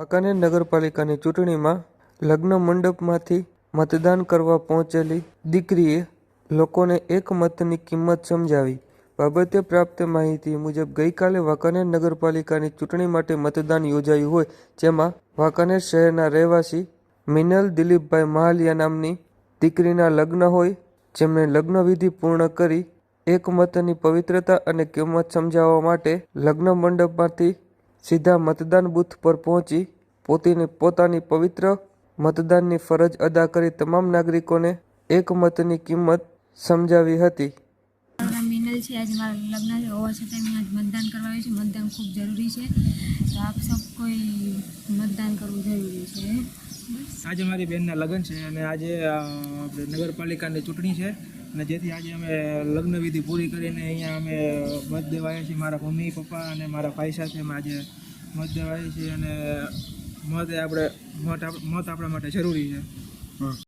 વાંકાનેર નગરપાલિકાની ચૂંટણીમાં લગ્ન મંડપમાંથી મતદાન કરવા પહોંચેલી દીકરીએ લોકોને એક મતની કિંમત સમજાવી. બાબતે પ્રાપ્ત માહિતી મુજબ ગઈકાલે વાંકાનેર નગરપાલિકાની ચૂંટણી માટે મતદાન યોજાયું હોય, જેમાં વાંકાનેર શહેરના રહેવાસી મિનલ દિલીપભાઈ મહાલિયા નામની દીકરીના લગ્ન હોય, જેમણે લગ્ન વિધિ પૂર્ણ કરી એક મતની પવિત્રતા અને કિંમત સમજાવવા માટે લગ્ન મંડપમાંથી સીધા મતદાન બૂથ પર પહોંચી પોતીને પોતાની પવિત્ર મતદાનની ફરજ અદા કરી તમામ નાગરિકોને એક મતની કિંમત સમજાવી હતી. મિનલ છે. આજે મારા લગ્ન છે. હોવા છતાં મેં આજ મતદાન કરવા આવ્યું છે. મતદાન ખૂબ જરૂરી છે. તો આપ સૌ કોઈ મતદાન કરવું જરૂરી છે? આજે મારી બેનના લગ્ન છે અને આજે આપણે નગરપાલિકાની ચૂંટણી છે. અને જેથી આજે અમે લગ્ન વિધિ પૂરી કરીને અહીંયા અમે મત દેવા આવ્યા છીએ. મારા મમ્મી, પપ્પા અને મારા ભાઈ સાથે અમે આજે મત દેવાય છીએ અને મત આપણે, મત મત આપણા માટે જરૂરી છે.